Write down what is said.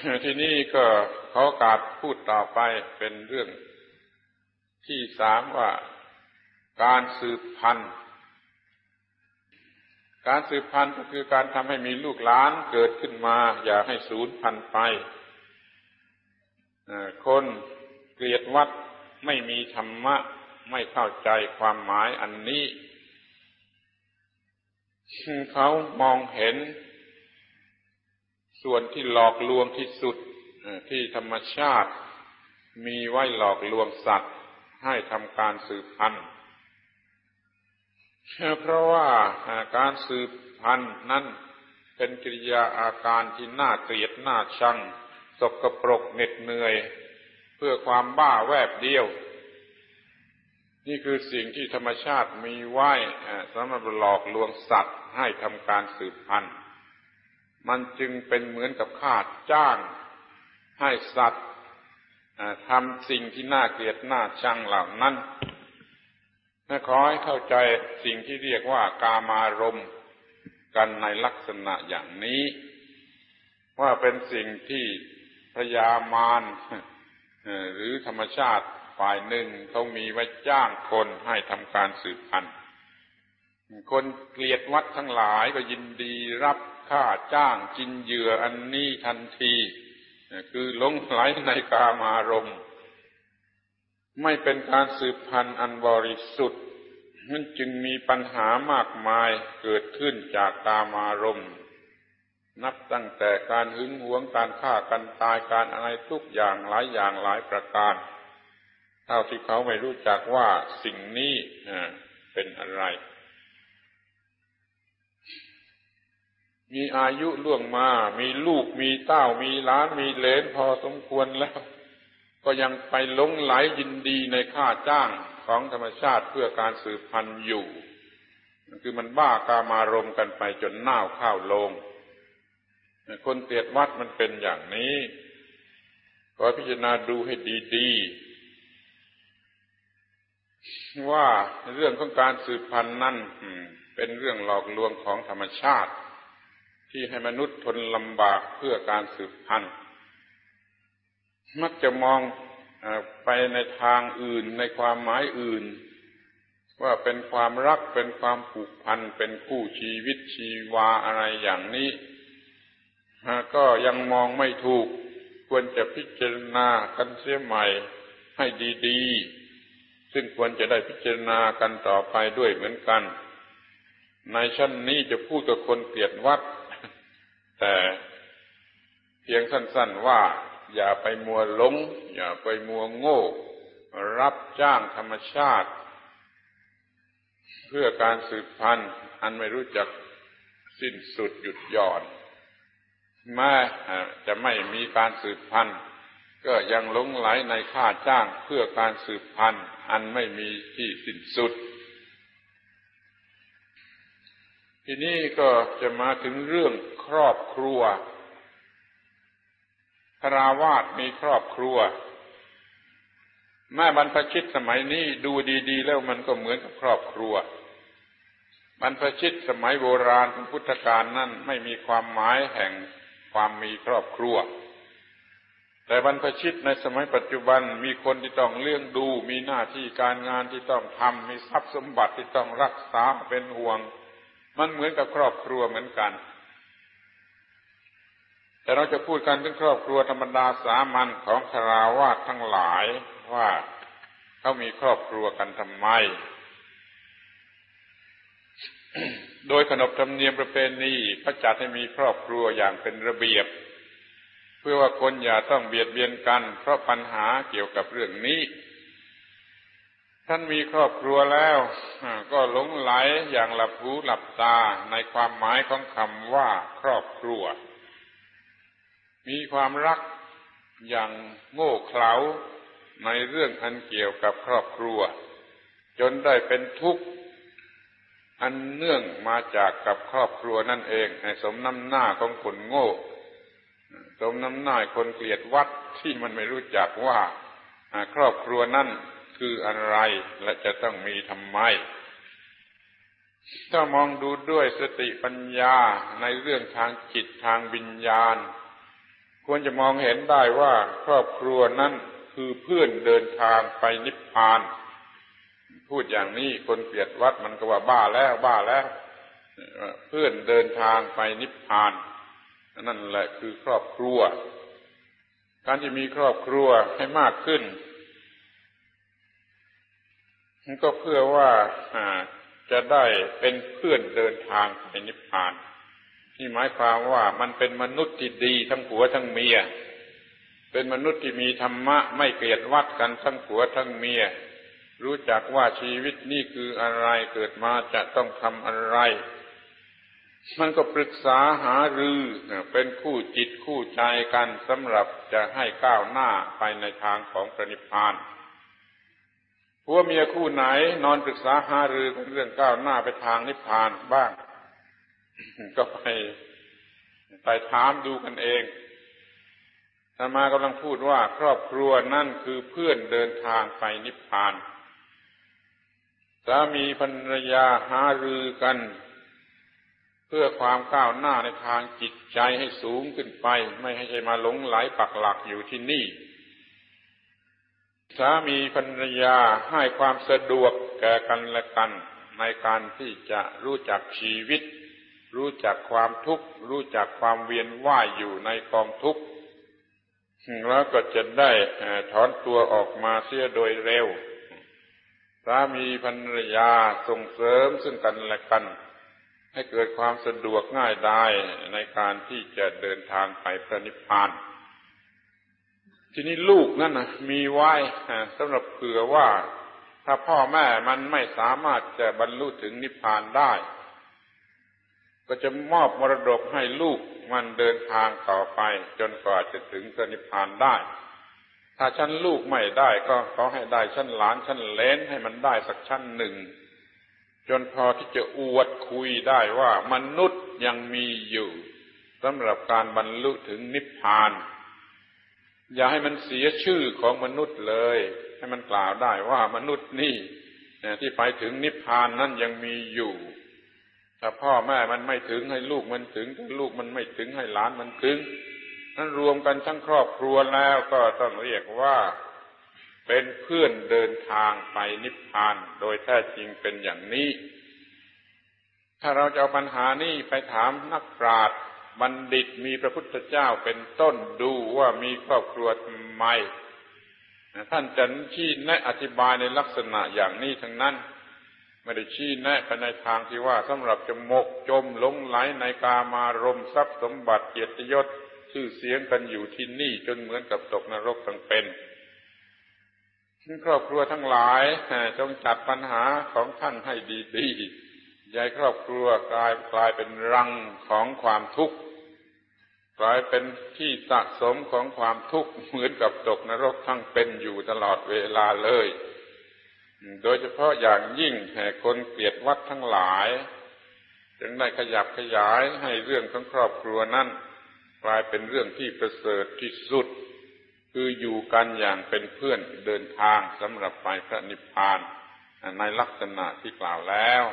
ทีนี้ก็เขากาดพูดต่อไปเป็นเรื่องที่สามว่าการสืบพันธุ์ การสืบพันธุ์ก็คือการทำให้มีลูกหลานเกิดขึ้นมา อย่าให้สูญพันธุ์ไปคนเกลียดวัดไม่มีธรรมะ ไม่เข้าใจความหมายอันนี้ เขามองเห็น ส่วนที่หลอกลวงที่สุดที่ธรรมชาติมีไว้หลอกลวงสัตว์ให้ทำการสืบพันธุ์เพราะว่าการสืบพันธุ์นั้นเป็นกิริยาอาการที่น่าเกลียดน่าชัง สกปรกเหน็ดเหนื่อย เพื่อความบ้าแวบเดียว นี่คือสิ่งที่ธรรมชาติมีไว้สำหรับหลอกลวงสัตว์ให้ทำการสืบพันธุ์ มันจึงเป็นเหมือนกับข้าจ้างให้สัตว์ทำสิ่งที่น่าเกลียดน่าชังเหล่านั้นขอให้เข้าใจสิ่งที่เรียกว่ากามารมกันในลักษณะอย่างนี้ ว่าเป็นสิ่งที่พยามารหรือธรรมชาติฝ่ายหนึ่งเขามีไว้จ้างคนให้ทำการสืบพันธุ์คนเกลียดวัดทั้งหลายก็ยินดีรับ ค่าจ้างจินเหยื่ออันนี้ทันที คือหลงไหลในกามารมณ์ ไม่เป็นการสืบพันธุ์อันบริสุทธิ์มันจึงมีปัญหามากมายเกิดขึ้นจากกามารมณ์ นับตั้งแต่การหึงหวงการฆ่ากันตายการอะไรทุกอย่างหลายอย่างหลายประการ เท่าที่เขาไม่รู้จักว่าสิ่งนี้เป็นอะไร มีอายุล่วงมา มีลูก มีเต้า มีล้าน มีเลนพอสมควรแล้ว ก็ยังไปหลงไหลยินดีในค่าจ้างของธรรมชาติเพื่อการสืบพันธุ์อยู่ คือมันบ้ากามารมกันไปจนหน้าข้าวลง คนเตียดวัดมันเป็นอย่างนี้ขอพิจารณาดูให้ดีๆว่าเรื่องของการสืบพันธุ์นั่นเป็นเรื่องหลอกลวงของธรรมชาติ ที่ให้มนุษย์ทนลำบากเพื่อการสืบพันธุ์ มักจะมองไปในทางอื่นในความหมายอื่น ว่าเป็นความรักเป็นความผูกพันเป็นคู่ชีวิตชีวาอะไรอย่างนี้ก็ยังมองไม่ถูก ควรจะพิจารณากันเสียใหม่ให้ดีๆ ซึ่งควรจะได้พิจารณากันต่อไปด้วยเหมือนกัน ในชั้นนี้จะพูดกับคนเกลียดวัด แต่เพียงสั้น ๆว่าอย่าไปมัวหลง อย่าไปมัวโง่ รับจ้างธรรมชาติ เพื่อการสืบพันธุ์ อันไม่รู้จักสิ้นสุดหยุดหย่อนแม้จะไม่มีการสืบพันธุ์ ก็ยังหลงไหลในค่าจ้างเพื่อการสืบพันธุ์ อันไม่มีที่สิ้นสุด ทีนี้ก็จะมาถึงเรื่องครอบครัวคราวาสมีครอบครัว แม่บรรพชิตสมัยนี้ดูดี ๆ แล้วมันก็เหมือนกับครอบครัว บรรพชิตสมัยโบราณพุทธกาลนั่นไม่มีความหมายแห่งความมีครอบครัว แต่บรรพชิตในสมัยปัจจุบันมีคนที่ต้องเลี้ยงดู มีหน้าที่การงานที่ต้องทำมีทรัพย์สมบัติที่ต้องรักษาเป็นห่วง มันเหมือนกับครอบครัวเหมือนกัน แต่เราจะพูดกันถึงครอบครัวธรรมดาสามัญของคราวาสทั้งหลายว่าเขามีครอบครัวกันทำไม โดยขนบธรรมเนียมประเพณีพระจัดให้มีครอบครัวอย่างเป็นระเบียบ เพื่อว่าคนอย่าต้องเบียดเบียนกัน เพราะปัญหาเกี่ยวกับเรื่องนี้ ท่านมีครอบครัวแล้วก็หลงไหลอย่างหลับหูหลับตาในความหมายของคำว่าครอบครัว มีความรักอย่างโง่เขลาในเรื่องอันเกี่ยวกับครอบครัว จนได้เป็นทุกข์อันเนื่องมาจากกับครอบครัวนั่นเองในสมน้ำหน้าของคนโง่ สมน้ำหน้าคนเกลียดวัดที่มันไม่รู้จักว่าครอบครัวนั่น คืออะไรและจะต้องมีทำไม ถ้ามองดูด้วยสติปัญญาในเรื่องทางจิตทางวิญญาณ ควรจะมองเห็นได้ว่าครอบครัวนั้นคือเพื่อนเดินทางไปนิพพาน พูดอย่างนี้คนเกลียดวัดมันก็ว่าบ้าแล้วบ้าแล้ว เพื่อนเดินทางไปนิพพาน นั่นแหละคือครอบครัว การที่มีครอบครัวให้มากขึ้น ก็เพื่อว่าจะได้เป็นเพื่อนเดินทางไปนิพพาน ที่หมายความว่ามันเป็นมนุษย์ที่ดีทั้งผัวทั้งเมีย เป็นมนุษย์ที่มีธรรมะไม่เกลียดวัดกันทั้งผัวทั้งเมีย รู้จักว่าชีวิตนี่คืออะไรเกิดมาจะต้องทำอะไร มันก็ปรึกษาหารือเป็นคู่จิตคู่ใจกันสำหรับจะให้ก้าวหน้าไปในทางของพระนิพพาน ผัวเมียคู่ไหนนอนปรึกษาหารือเรื่องก้าวหน้าไปทางนิพพานบ้าง ก็ไปไปถามดูกันเองธรรมากำลังพูดว่าครอบครัวนั่นคือเพื่อนเดินทางไปนิพพานสามีภรรยาหารือกัน เพื่อความก้าวหน้าในทางจิตใจให้สูงขึ้นไป ไม่ให้ใจมาหลงไหลปักหลักอยู่ที่นี่ สามีภรรยาให้ความสะดวกแก่กันและกันในการที่จะรู้จักชีวิต รู้จักความทุกข์ รู้จักความเวียนว่ายอยู่ในกองทุกข์แล้วก็จะได้ถอนตัวออกมาเสียโดยเร็ว สามีภรรยาส่งเสริมซึ่งกันและกัน ให้เกิดความสะดวกง่ายได้ในการที่จะเดินทางไปพระนิพพาน ทีนี้ลูกนั่นนะมีไว้สำหรับเผื่อว่า ถ้าพ่อแม่มันไม่สามารถจะบรรลุถึงนิพพานได้ ก็จะมอบมรดกให้ลูกมันเดินทางต่อไป จนกว่าจะถึงพระนิพพานได้ ถ้าชั้นลูกไม่ได้ก็ขอให้ได้ชั้นหลานชั้นเลนให้มันได้สักชั้นหนึ่ง จนพอที่จะอวดคุยได้ว่ามนุษย์ยังมีอยู่สำหรับการบรรลุถึงนิพพาน อย่าให้มันเสียชื่อของมนุษย์เลย ให้มันกล่าวได้ว่ามนุษย์นี่ที่ไปถึงนิพพานนั้นยังมีอยู่ถ้าพ่อแม่มันไม่ถึงให้ลูกมันถึงถ้าลูกมันไม่ถึงให้หลานมันถึงนั้นรวมกันทั้งครอบครัวแล้วก็ต้องเรียกว่าเป็นเพื่อนเดินทางไปนิพพาน โดยแท้จริงเป็นอย่างนี้ ถ้าเราจะเอาปัญหานี้ไปถามนักปราชญ์ บัณฑิตมีพระพุทธเจ้าเป็นต้นดูว่ามีครอบครัวทำไมท่านจะชี้แนะอธิบายในลักษณะอย่างนี้ทั้งนั้น ไม่ได้ชี้แนะไปในทางที่ว่าสำหรับจะมกจมหลงไหลในกามารมทรัพย์สมบัติเกียรติยศชื่อเสียงกันอยู่ที่นี่จนเหมือนกับตกนรกทั้งเป็นครอบครัวทั้งหลายจงจัดปัญหาของท่านให้ดีๆย่าครอบครัวกลายกลายเป็นรังของความทุกข์ กลายเป็นที่สะสมของความทุกข์เหมือนกับตกนรกทั้งเป็นอยู่ตลอดเวลาเลย โดยเฉพาะอย่างยิ่งแห่คนเกลียดวัดทั้งหลาย จึงได้ขยับขยายให้เรื่องของครอบครัวนั้นกลายเป็นเรื่องที่ประเสริฐที่สุด คืออยู่กันอย่างเป็นเพื่อนเดินทางสำหรับไปพระนิพพานในลักษณะที่กล่าวแล้ว